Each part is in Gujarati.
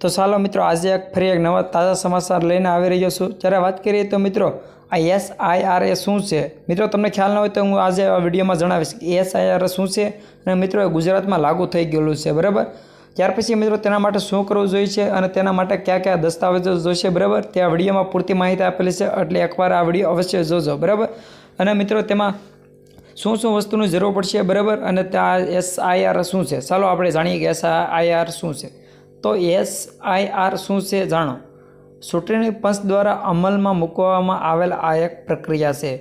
તો ચાલો મિત્રો, આજે એક ફરી એક નવા તાજા સમાચાર લઈને આવી રહ્યો છું. જ્યારે વાત કરીએ તો મિત્રો, આ એસ આઈ એ શું છે? મિત્રો, તમને ખ્યાલ ન હોય તો હું આજે આ વિડીયોમાં જણાવીશ કે એસ આઈ શું છે અને મિત્રો, એ ગુજરાતમાં લાગુ થઈ ગયેલું છે, બરાબર? ત્યાર પછી મિત્રો, તેના માટે શું કરવું જોઈએ છે અને તેના માટે કયા કયા દસ્તાવેજો જોઈશે બરાબર? તે આ વિડીયોમાં પૂરતી માહિતી આપેલી છે, એટલે એકવાર આ વીડિયો અવશ્ય જોજો, બરાબર? અને મિત્રો, તેમાં શું શું વસ્તુની જરૂર પડશે, બરાબર? અને ત્યાં એસ આઈ શું છે? ચાલો આપણે જાણીએ કે એસ આઈ આર શું છે. તો એસ આઈ આર શું છે જાણો? ચૂંટણી પંચ દ્વારા અમલમાં મૂકવામાં આવેલ આ એક પ્રક્રિયા છે,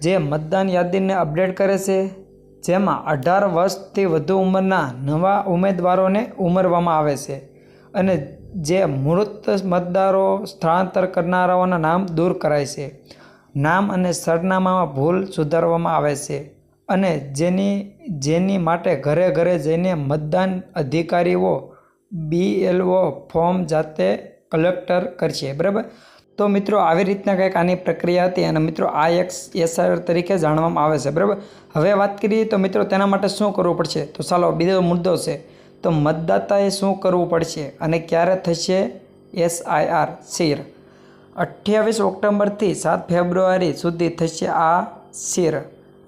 જે મતદાન યાદીને અપડેટ કરે છે, જેમાં અઢાર વર્ષથી વધુ ઉંમરના નવા ઉમેદવારોને ઉમેરવામાં આવે છે અને જે મૃત મતદારો સ્થળાંતર કરનારાઓના નામ દૂર કરાય છે. નામ અને સરનામામાં ભૂલ સુધારવામાં આવે છે અને જેની જેની માટે ઘરે ઘરે જઈને મતદાન અધિકારીઓ બીએલઓ ફોર્મ જાતે કલેક્ટર કરશે, બરાબર? તો મિત્રો, આવી રીતના કંઈક આની પ્રક્રિયા હતી અને મિત્રો, આ એક એસઆર તરીકે જાણવામાં આવે છે, બરાબર? હવે વાત કરીએ તો મિત્રો, તેના માટે શું કરવું પડશે? તો ચાલો, બીજો મુદ્દો છે. તો મતદાતાએ શું કરવું પડશે અને ક્યારે થશે એસઆઈઆર શિર અઠ્યાવીસ ઓક્ટોબરથી સાત ફેબ્રુઆરી સુધી થશે આ શિર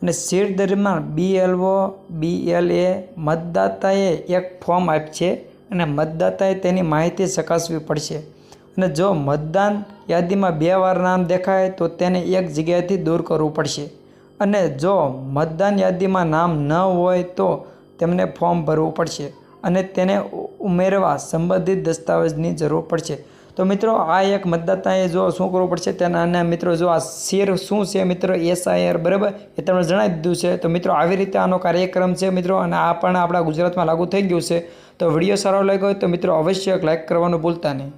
અને શિર દરમિયાન બીએલઓ બીએલએ મતદાતાએ એક ફોર્મ આપશે અને મતદાતાએ તેની માહિતી ચકાસવી પડશે. અને જો મતદાન યાદીમાં બે વાર નામ દેખાય, તો તેને એક જગ્યાએથી દૂર કરવું પડશે. અને જો મતદાન યાદીમાં નામ ન હોય, તો તેમને ફોર્મ ભરવું પડશે અને તેને ઉમેરવા સંબંધિત દસ્તાવેજની જરૂર પડશે. તો મિત્રો, આ એક મતદાતાએ જો શું કરવું પડશે, તેના મિત્રો, જો આ શેર શું છે મિત્રો એસઆઈઆર બરાબર? એ તમને જણાવી દીધું છે. તો મિત્રો, આવી રીતે આનો કાર્યક્રમ છે મિત્રો, અને આ પણ આપણા ગુજરાતમાં લાગુ થઈ ગયું છે. તો વીડિયો સારો લાગ્યો હોય તો મિત્રો અવશ્ય લાઈક કરવાનું ભૂલતા નહીં.